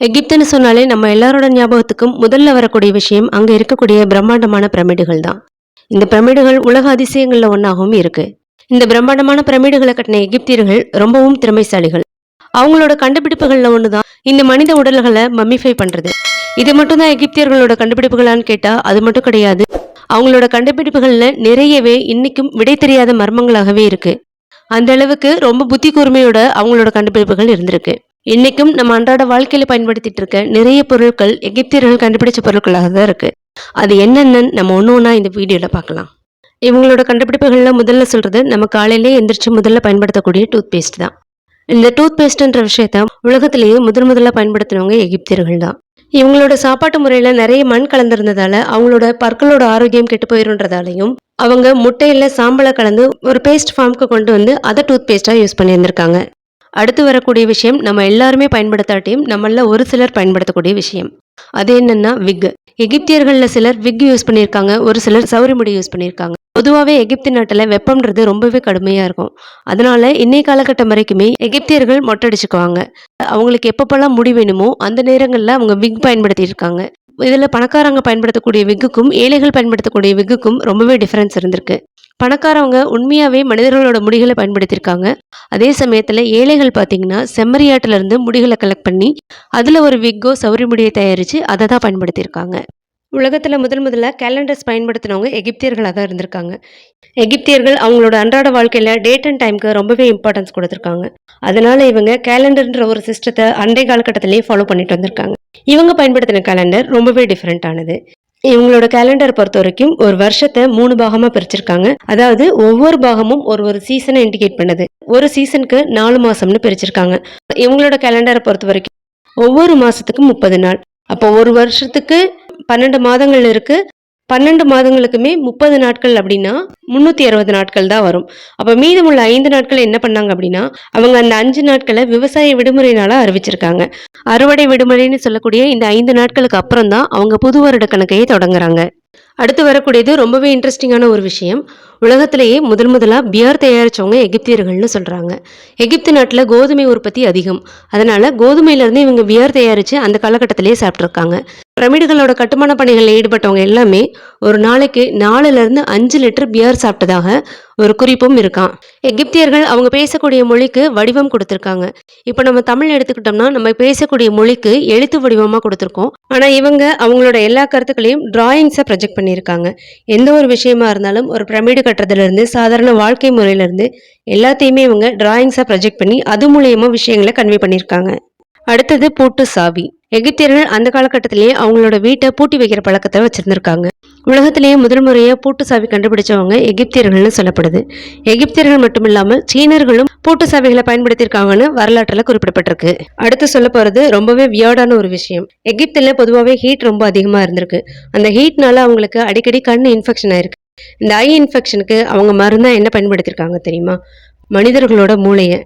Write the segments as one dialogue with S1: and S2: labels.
S1: எகிப்துன்னு சொன்னாலே நம்ம எல்லாரோட ஞாபகத்துக்கும் முதல்ல வரக்கூடிய விஷயம் அங்க இருக்கக்கூடிய பிரம்மாண்டமான பிரமிடுகள் தான். இந்த பிரமிடுகள் உலக அதிசயங்கள்ல ஒன்றாகவும் இருக்கு. இந்த பிரம்மாண்டமான பிரமிடுகளை கட்டின எகிப்தியர்கள் ரொம்பவும் திறமைசாலிகள். அவங்களோட கண்டுபிடிப்புகள்ல தான் இந்த மனித உடல்களை மம்மிஃபை பண்றது. இது மட்டும் தான் எகிப்தியர்களோட கண்டுபிடிப்புகளான்னு கேட்டா அது மட்டும் கிடையாது. அவங்களோட கண்டுபிடிப்புகள்ல நிறையவே இன்னைக்கும் விடை தெரியாத மர்மங்களாகவே இருக்கு. அந்த அளவுக்கு ரொம்ப புத்தி கூர்மையோட அவங்களோட கண்டுபிடிப்புகள் இருந்திருக்கு. இன்னைக்கும் நம்ம அன்றாட வாழ்க்கையில பயன்படுத்திட்டு இருக்க நிறைய பொருட்கள் எகிப்தியர்கள் கண்டுபிடிச்ச பொருட்களாக தான் இருக்கு. அது என்னென்னு நம்ம ஒன்று ஒன்றா இந்த வீடியோல பார்க்கலாம். இவங்களோட கண்டுபிடிப்புகள்ல முதல்ல சொல்றது நம்ம காலையிலே எந்திரிச்சு முதல்ல பயன்படுத்தக்கூடிய டூத் பேஸ்ட் தான். இந்த டூத் பேஸ்ட்ன்ற விஷயத்த உலகத்திலேயே முதல் முதல்ல பயன்படுத்தினவங்க எகிப்தியர்கள் தான். இவங்களோட சாப்பாட்டு முறையில நிறைய மண் கலந்திருந்ததால அவங்களோட பற்களோட ஆரோக்கியம் கெட்டு போயிருன்றதாலையும் அவங்க முட்டையில சாம்பலை கலந்து ஒரு பேஸ்ட் ஃபார்முக்கு கொண்டு வந்து அதை டூத் பேஸ்டா யூஸ் பண்ணியிருந்திருக்காங்க. அடுத்து வரக்கூடிய விஷயம் நம்ம எல்லாருமே பயன்படுத்தாட்டியும் நம்மள ஒரு சிலர் பயன்படுத்தக்கூடிய விஷயம். அது என்னன்னா விக். எகிப்தியர்களில் சிலர் விக் யூஸ் பண்ணியிருக்காங்க ஒரு சிலர் சௌரி முடி யூஸ் பண்ணியிருக்காங்க. பொதுவாகவே எகிப்து நாட்டில் வெப்பம்ன்றது ரொம்பவே கடுமையாக இருக்கும். அதனால இன்னைய காலகட்டம் வரைக்குமே எகிப்தியர்கள் மொட்டடிச்சுக்குவாங்க அவங்களுக்கு எப்பப்பெல்லாம் முடி வேணுமோ அந்த நேரங்களில் அவங்க விக் பயன்படுத்தியிருக்காங்க. இதில் பணக்காரங்க பயன்படுத்தக்கூடிய விக்குக்கும் ஏழைகள் பயன்படுத்தக்கூடிய விக்குக்கும் ரொம்பவே டிஃப்ரென்ஸ் இருந்திருக்கு. பணக்காரவங்க உண்மையாகவே மனிதர்களோட முடிகளை பயன்படுத்தியிருக்காங்க அதே சமயத்தில் ஏழைகள் பார்த்தீங்கன்னா செம்மறியாட்டிலிருந்து முடிகளை கலெக்ட் பண்ணி அதில் ஒரு விக்கோ சௌரி முடியை தயாரித்து அதை தான் பயன்படுத்தியிருக்காங்க உலகத்தில் முதல் முதல்ல கேலண்டர்ஸ் பயன்படுத்தினவங்க எகிப்தியர்களாக தான் இருந்திருக்காங்க. எகிப்தியர்கள் அவங்களோட அன்றாட வாழ்க்கையில் டேட் அண்ட் டைம்க்கு ரொம்பவே இம்பார்ட்டன்ஸ் கொடுத்துருக்காங்க. அதனால இவங்க கேலண்டர்ன்ற ஒரு சிஸ்டத்தை அண்டை காலகட்டத்திலேயே ஃபாலோ பண்ணிட்டு வந்திருக்காங்க. இவங்க பயன்படுத்தின கேலண்டர் ரொம்பவே டிஃப்ரெண்ட் ஆனது. இவங்களோட கேலண்டர் பொறுத்த வரைக்கும் ஒரு வருஷத்தை மூணு பாகமாக பிரிச்சிருக்காங்க. அதாவது ஒவ்வொரு பாகமும் ஒரு ஒரு சீசனை இண்டிகேட் பண்ணுது. ஒரு சீசனுக்கு நாலு மாசம்னு பிரிச்சிருக்காங்க. இவங்களோட கேலண்டரை பொறுத்த வரைக்கும் ஒவ்வொரு மாசத்துக்கும் முப்பது நாள். அப்போ ஒரு வருஷத்துக்கு பன்னெண்டு மாதங்கள் இருக்குது பன்னெண்டு மாதங்களுக்குமே முப்பது நாட்கள் அப்படின்னா முந்நூற்றி அறுபது நாட்கள் தான் வரும். அப்போ மீதமுள்ள ஐந்து நாட்கள் என்ன பண்ணாங்க அப்படின்னா அவங்க அந்த அஞ்சு நாட்களை விவசாய விடுமுறை நாளாக அறிவிச்சிருக்காங்க. அறுவடை விடுமுறைன்னு சொல்லக்கூடிய இந்த ஐந்து நாட்களுக்கு அப்புறம் தான் அவங்க புது வருட கணக்கையே தொடங்குறாங்க. அடுத்து வரக்கூடியது ரொம்பவே இன்ட்ரெஸ்டிங்கான ஒரு விஷயம். உலகத்திலேயே முதல் முதலாக பியர் தயாரித்தவங்க எகிப்தியர்கள்னு சொல்கிறாங்க எகிப்து நாட்டில் கோதுமை உற்பத்தி அதிகம். அதனால் கோதுமையிலேருந்து இவங்க பியர் தயாரித்து அந்த காலகட்டத்திலேயே சாப்பிட்ருக்காங்க பிரமிடுகளோட கட்டுமான பணிகளில் ஈடுபட்டவங்க எல்லாமே ஒரு நாளைக்கு நாலுலேருந்து அஞ்சு லிட்டர் பியர் சாப்பிட்டதாக ஒரு குறிப்பும் இருக்கான் எகிப்தியர்கள் அவங்க பேசக்கூடிய மொழிக்கு வடிவம் கொடுத்துருக்காங்க. இப்போ நம்ம தமிழ் எடுத்துக்கிட்டோம்னா நம்ம பேசக்கூடிய மொழிக்கு எழுத்து வடிவமாக கொடுத்துருக்கோம். ஆனால் இவங்க அவங்களோட எல்லா கருத்துக்களையும் டிராயிங்ஸை ப்ரொஜெக்ட் பண்ணியிருக்காங்க. எந்த ஒரு விஷயமா இருந்தாலும் ஒரு பிரமிடு கட்டுறதுலேருந்து சாதாரண வாழ்க்கை முறையிலேருந்து எல்லாத்தையுமே இவங்க டிராயிங்ஸாக ப்ரொஜெக்ட் பண்ணி அது மூலயமா விஷயங்களை கன்வே பண்ணியிருக்காங்க. அடுத்தது பூட்டு சாவி. எகிப்தியர்கள் அந்த காலகட்டத்திலேயே அவங்களோட வீட்டை பூட்டி வைக்கிற பழக்கத்தை வச்சிருந்திருக்காங்க. உலகத்திலேயே முதல் முறையாக பூட்டு சாவி கண்டுபிடிச்சவங்க எகிப்தியர்கள்னு சொல்லப்படுது. எகிப்தியர்கள் மட்டும் இல்லாமல் சீனர்களும் பூட்டு சாவிகளை பயன்படுத்தியிருக்காங்கன்னு வரலாற்றில் குறிப்பிடப்பட்டிருக்கு. அடுத்து சொல்ல போகிறது ரொம்பவே வியர்டான ஒரு விஷயம். எகிப்தில் பொதுவாகவே ஹீட் ரொம்ப அதிகமாக இருந்திருக்கு. அந்த ஹீட்னால அவங்களுக்கு அடிக்கடி கண் இன்ஃபெக்ஷன் ஆயிருக்கு. இந்த ஐ இன்ஃபெக்ஷனுக்கு அவங்க மருந்தா என்ன பயன்படுத்தியிருக்காங்க தெரியுமா? மனிதர்களோட மூளையை.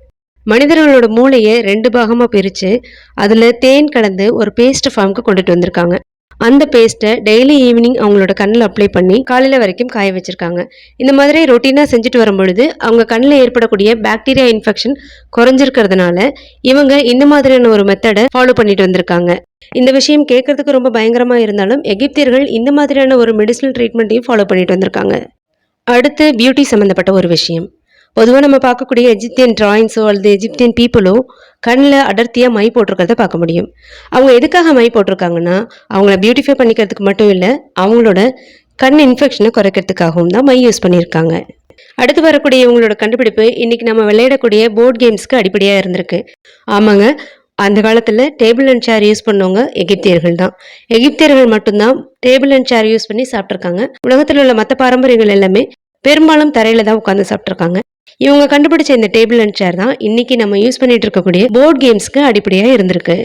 S1: மனிதர்களோட மூளையை ரெண்டு பாகமாக பிரித்து அதில் தேன் கலந்து ஒரு பேஸ்ட் ஃபார்முக்கு கொண்டுட்டு வந்திருக்காங்க. அந்த பேஸ்ட்டை டெய்லி ஈவினிங் அவங்களோட கண்ணில் அப்ளை பண்ணி காலையில் வரைக்கும் காய வச்சுருக்காங்க. இந்த மாதிரி ரொட்டீனாக செஞ்சுட்டு வரும்பொழுது அவங்க கண்ணில் ஏற்படக்கூடிய பாக்டீரியா இன்ஃபெக்ஷன் குறைஞ்சிருக்கிறதுனால இவங்க இந்த மாதிரியான ஒரு மெத்தடை ஃபாலோ பண்ணிட்டு வந்திருக்காங்க. இந்த விஷயம் கேட்கறதுக்கு ரொம்ப பயங்கரமாக இருந்தாலும் எகிப்தியர்கள் இந்த மாதிரியான ஒரு மெடிசனல் ட்ரீட்மெண்ட்டையும் ஃபாலோ பண்ணிட்டு வந்திருக்காங்க. அடுத்து பியூட்டி சம்மந்தப்பட்ட ஒரு விஷயம். பொதுவாக நம்ம பார்க்கக்கூடிய எஜிப்தியன் டிராயிங்ஸோ அல்லது எஜிப்தியன் பீப்புளோ கண்ணில் அடர்த்தியாக மை போட்டிருக்கிறத பார்க்க முடியும். அவங்க எதுக்காக மை போட்டிருக்காங்கன்னா அவங்கள பியூட்டிஃபை பண்ணிக்கிறதுக்கு மட்டும் இல்லை அவங்களோட கண் இன்ஃபெக்ஷனை குறைக்கிறதுக்காகவும் தான் மை யூஸ் பண்ணியிருக்காங்க. அடுத்து வரக்கூடிய இவங்களோட கண்டுபிடிப்பு இன்னைக்கு நம்ம விளையாடக்கூடிய போர்ட் கேம்ஸ்க்கு அடிப்படையாக இருந்திருக்கு. ஆமாங்க அந்த காலத்தில் டேபிள் அண்ட் சேர் யூஸ் பண்ணவங்க எகிப்தியர்கள் தான். எகிப்தியர்கள் மட்டும்தான் டேபிள் அண்ட் சேர் யூஸ் பண்ணி சாப்பிட்ருக்காங்க உலகத்தில் உள்ள மற்ற பாரம்பரியங்கள் எல்லாமே பெரும்பாலும் தரையில் தான் உட்காந்து சாப்பிட்ருக்காங்க இவங்க கண்டுபிடிச்ச இந்த டேபிள் அண்ட் சேர் தான் இன்னைக்கு நம்ம யூஸ் பண்ணிட்டு இருக்கக்கூடிய போர்ட் கேம்ஸ்க்கு அடிப்படையாக இருந்திருக்கு.